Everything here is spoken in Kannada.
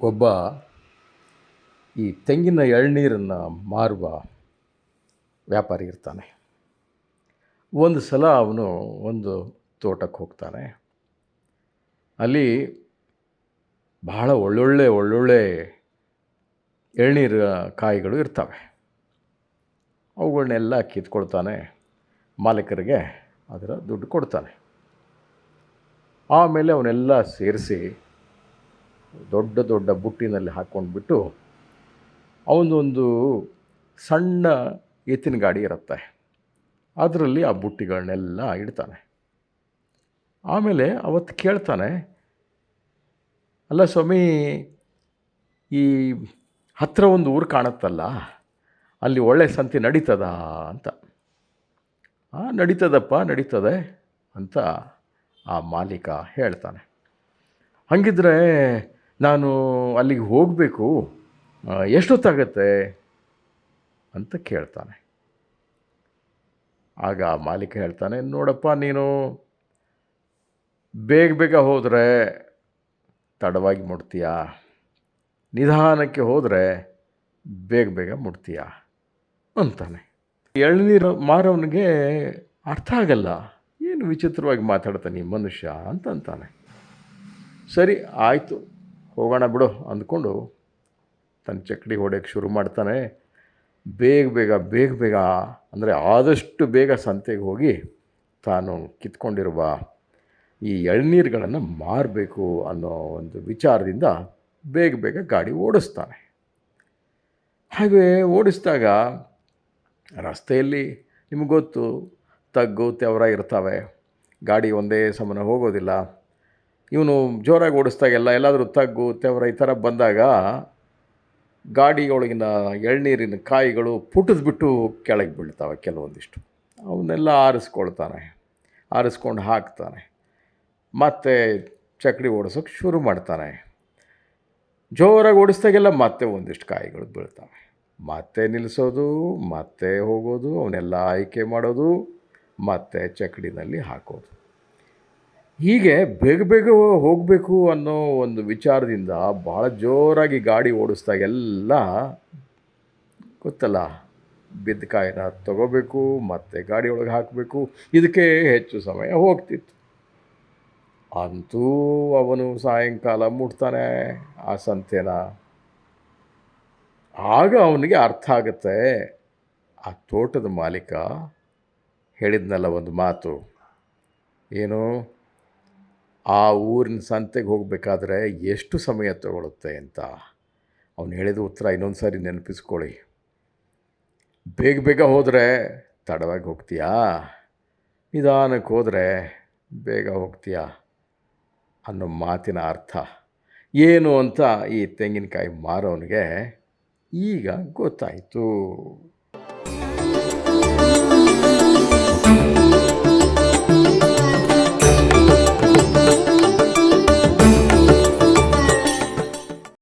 ಒಬ್ಬ ಈ ತೆಂಗಿನ ಎಳ್ನೀರನ್ನು ಮಾರುವ ವ್ಯಾಪಾರಿ ಇರ್ತಾನೆ. ಒಂದು ಸಲ ಅವನು ಒಂದು ತೋಟಕ್ಕೆ ಹೋಗ್ತಾನೆ. ಅಲ್ಲಿ ಬಹಳ ಒಳ್ಳೊಳ್ಳೆ ಒಳ್ಳೊಳ್ಳೆ ಎಳ್ನೀರು ಕಾಯಿಗಳು ಇರ್ತವೆ. ಅವುಗಳನ್ನೆಲ್ಲ ಕಿತ್ಕೊಳ್ತಾನೆ. ಮಾಲೀಕರಿಗೆ ಅದರ ದುಡ್ಡು ಕೊಡ್ತಾನೆ. ಆಮೇಲೆ ಅವನ್ನೆಲ್ಲ ಸೇರಿಸಿ ದೊಡ್ಡ ದೊಡ್ಡ ಬುಟ್ಟಿನಲ್ಲಿ ಹಾಕ್ಕೊಂಡ್ಬಿಟ್ಟು ಅವನದೊಂದು ಸಣ್ಣ ಎತ್ತಿನ ಗಾಡಿ ಇರುತ್ತೆ. ಅದರಲ್ಲಿ ಆ ಬುಟ್ಟಿಗಳನ್ನೆಲ್ಲ ಇಡ್ತಾನೆ. ಆಮೇಲೆ ಅವತ್ತು ಕೇಳ್ತಾನೆ, ಅಲ್ಲ ಸ್ವಾಮಿ, ಈ ಹತ್ತಿರ ಒಂದು ಊರು ಕಾಣುತ್ತಲ್ಲ, ಅಲ್ಲಿ ಒಳ್ಳೆ ಸಂತಿ ನಡೀತದ? ಅಂತ. ಹಾಂ ನಡೀತದಪ್ಪ, ನಡೀತದೆ ಅಂತ ಆ ಮಾಲೀಕ ಹೇಳ್ತಾನೆ. ಹಾಗಿದ್ರೆ ನಾನು ಅಲ್ಲಿಗೆ ಹೋಗಬೇಕು ಎಷ್ಟೊತ್ತಾಗತ್ತೆ ಅಂತ ಕೇಳ್ತಾನೆ. ಆಗ ಆ ಮಾಲೀಕ ಹೇಳ್ತಾನೆ, ನೋಡಪ್ಪ, ನೀನು ಬೇಗ ಬೇಗ ಹೋದರೆ ತಡವಾಗಿ ಮುಟ್ತೀಯ? ನಿಧಾನಕ್ಕೆ ಹೋದರೆ ಬೇಗ ಬೇಗ ಮುಟ್ತೀಯ? ಅಂತಾನೆ. ಎಳ್ನೀರು ಮಾರವನಿಗೆ ಅರ್ಥ ಆಗಲ್ಲ. ಏನು ವಿಚಿತ್ರವಾಗಿ ಮಾತಾಡ್ತಾನೆ ಈ ಮನುಷ್ಯ ಅಂತ ಅಂತಾನೆ. ಸರಿ, ಆಯಿತು. ಹೋಗೋಣ ಬಿಡು ಅಂದ್ಕೊಂಡು ತನ್ನ ಚಕ್ಕಡಿ ಹೊಡೆಯೋಕ್ಕೆ ಶುರು ಮಾಡ್ತಾನೆ. ಬೇಗ ಬೇಗ ಬೇಗ ಬೇಗ, ಅಂದರೆ ಆದಷ್ಟು ಬೇಗ ಸಂತೆಗೆ ಹೋಗಿ ತಾನು ಕಿತ್ಕೊಂಡಿರುವ ಈ ಎಳ್ನೀರುಗಳನ್ನು ಮಾರಬೇಕು ಅನ್ನೋ ಒಂದು ವಿಚಾರದಿಂದ ಬೇಗ ಬೇಗ ಗಾಡಿ ಓಡಿಸ್ತಾನೆ. ಹಾಗೆ ಓಡಿಸಿದಾಗ ರಸ್ತೆಯಲ್ಲಿ ನಿಮಗೆ ಗೊತ್ತು, ತಗ್ಗು, ತೆವರ ಇರ್ತವೆ. ಗಾಡಿ ಒಂದೇ ಸಮನ ಹೋಗೋದಿಲ್ಲ. ಇವನು ಜೋರಾಗಿ ಓಡಿಸ್ದಾಗೆಲ್ಲ ಎಲ್ಲಾದರೂ ತಗ್ಗು, ತೆವರ ಈ ಥರ ಬಂದಾಗ ಗಾಡಿಯೊಳಗಿನ ಎಳ್ನೀರಿನ ಕಾಯಿಗಳು ಪುಟಿದ್ಬಿಟ್ಟು ಕೆಳಗೆ ಬೀಳ್ತಾವೆ ಕೆಲವೊಂದಿಷ್ಟು. ಅವನ್ನೆಲ್ಲ ಆರಿಸ್ಕೊಳ್ತಾನೆ, ಆರಿಸ್ಕೊಂಡು ಹಾಕ್ತಾನೆ. ಮತ್ತೆ ಚಕ್ಡಿ ಓಡಿಸೋಕ್ಕೆ ಶುರು ಮಾಡ್ತಾನೆ. ಜೋರಾಗಿ ಓಡಿಸ್ದಾಗೆಲ್ಲ ಮತ್ತೆ ಒಂದಿಷ್ಟು ಕಾಯಿಗಳು ಬೀಳ್ತಾವೆ. ಮತ್ತೆ ನಿಲ್ಲಿಸೋದು, ಮತ್ತೆ ಹೋಗೋದು, ಅವನ್ನೆಲ್ಲ ಆಯ್ಕೆ ಮಾಡೋದು, ಮತ್ತೆ ಚಕ್ಡಿನಲ್ಲಿ ಹಾಕೋದು. ಹೀಗೆ ಬೇಗ ಬೇಗ ಹೋಗಬೇಕು ಅನ್ನೋ ಒಂದು ವಿಚಾರದಿಂದ ಭಾಳ ಜೋರಾಗಿ ಗಾಡಿ ಓಡಿಸ್ದಾಗೆಲ್ಲ ಗೊತ್ತಲ್ಲ, ಬಿದ್ದ ಕಾಯಿನ ತಗೋಬೇಕು, ಮತ್ತು ಗಾಡಿ ಒಳಗೆ ಹಾಕಬೇಕು, ಇದಕ್ಕೆ ಹೆಚ್ಚು ಸಮಯ ಹೋಗ್ತಿತ್ತು. ಅಂತೂ ಅವನು ಸಾಯಂಕಾಲ ಮುಟ್ತಾನೆ ಆ ಸಂತೆನ. ಆಗ ಅವನಿಗೆ ಅರ್ಥ ಆಗುತ್ತೆ, ಆ ತೋಟದ ಮಾಲೀಕ ಹೇಳಿದ್ನಲ್ಲ ಒಂದು ಮಾತು, ಏನು? ಆ ಊರಿನ ಸಂತೆಗೆ ಹೋಗಬೇಕಾದ್ರೆ ಎಷ್ಟು ಸಮಯ ತಗೊಳುತ್ತೆ ಅಂತ ಅವನು ಹೇಳಿದ ಉತ್ತರ ಇನ್ನೊಂದು ಸಾರಿ ನೆನಪಿಸ್ಕೊಳ್ಳಿ. ಬೇಗ ಬೇಗ ಹೋದರೆ ತಡವಾಗಿ ಹೋಗ್ತೀಯಾ? ನಿಧಾನಕ್ಕೆ ಹೋದರೆ ಬೇಗ ಹೋಗ್ತೀಯಾ? ಅನ್ನೋ ಮಾತಿನ ಅರ್ಥ. ಏನು ಅಂತ ಈ ತೆಂಗಿನಕಾಯಿ ಮಾರೋನಿಗೆ ಈಗ ಗೊತ್ತಾಯಿತು.